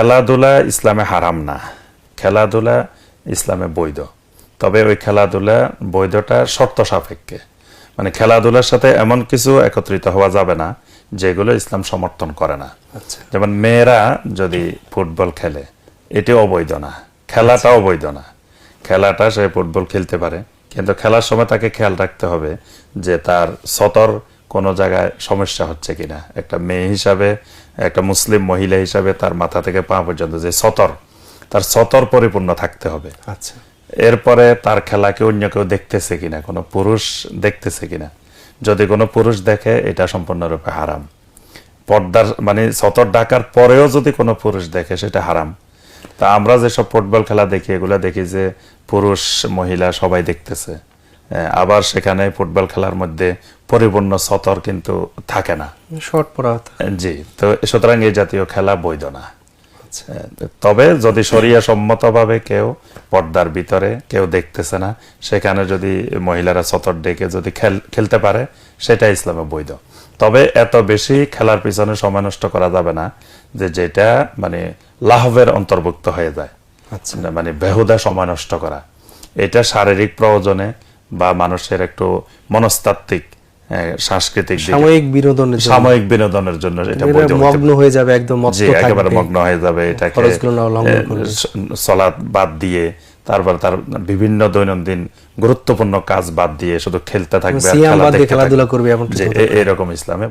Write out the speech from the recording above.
খেলাধুলা ইসলামে হারাম না। খেলাধুলা ইসলামে বৈধ। তবে ওই খেলাধুলা বৈধটা শর্ত সাপেক্ষে। মানে খেলাধুলার সাথে এমন কিছু একত্রিত হওয়া যাবে না যেগুলো ইসলাম সমর্থন করে না। আচ্ছা। যেমন মেয়েরা যদি ফুটবল খেলে এটি অবৈধ না। খেলাটা অবৈধ না। খেলাটা সে ফুটবল খেলতে পারে। কিন্তু খেলার সময় তাকে খেয়াল রাখতে হবে যে তার সতর কোনো জায়গায় সমস্যা হচ্ছে কিনা। একটা মেয়ে হিসাবে একটা মুসলিম মহিলা হিসাবে তার মাথা থেকে পা পর্যন্ত যে সতর তার সতর পরিপূর্ণ থাকতে হবে। আচ্ছা। এরপরে তার খেলাকে অন্য কেউ দেখতেছে কিনা কোনো পুরুষ দেখতেছে কিনা। যদি কোনো পুরুষ দেখে এটা সম্পূর্ণরূপে হারাম। পর্দার মানে সতর ডাকার পরেও যদি কোনো পুরুষ দেখে সেটা হারাম। তা আমরা যেসব ফুটবল খেলা দেখি এগুলো দেখি যে পুরুষ মহিলা সবাই দেখতেছে। আবার সেখানে ফুটবল খেলার মধ্যে পরিপূর্ণ সতর কিন্তু থাকে না। শর্ট জি তো সুতরাং এই জাতীয় খেলা বৈধ না। আচ্ছা। তবে যদি শরিয়া সম্মতভাবে কেউ পর্দার ভিতরে কেউ দেখতেছে না সেখানে যদি মহিলারা সতর ডেকে যদি খেল- খেলতে পারে সেটা ইসলামে বৈধ। তবে এত বেশি খেলার পিছনে সময় নষ্ট করা যাবে না যে যেটা মানে লাহবের অন্তর্ভুক্ত হয়ে যায়। আচ্ছা। মানে বেহুদা সময় নষ্ট করা। এটা শারীরিক প্রয়োজনে বা মানুষের একটু মনস্তাত্ত্বিক সাংস্কৃতিক সাময়িক বিনোদনের জন্য। সাময়িক বিনোদনের জন্য এটা মগ্ন হয়ে যাবে একদম একেবারে মগ্ন হয়ে যাবে এটাকে। সলাৎ বাদ দিয়ে তারপর তার বিভিন্ন দৈনন্দিন গুরুত্বপূর্ণ কাজ বাদ দিয়ে শুধু খেলতে থাকবে খেলাধুলা করবে এরকম ইসলামে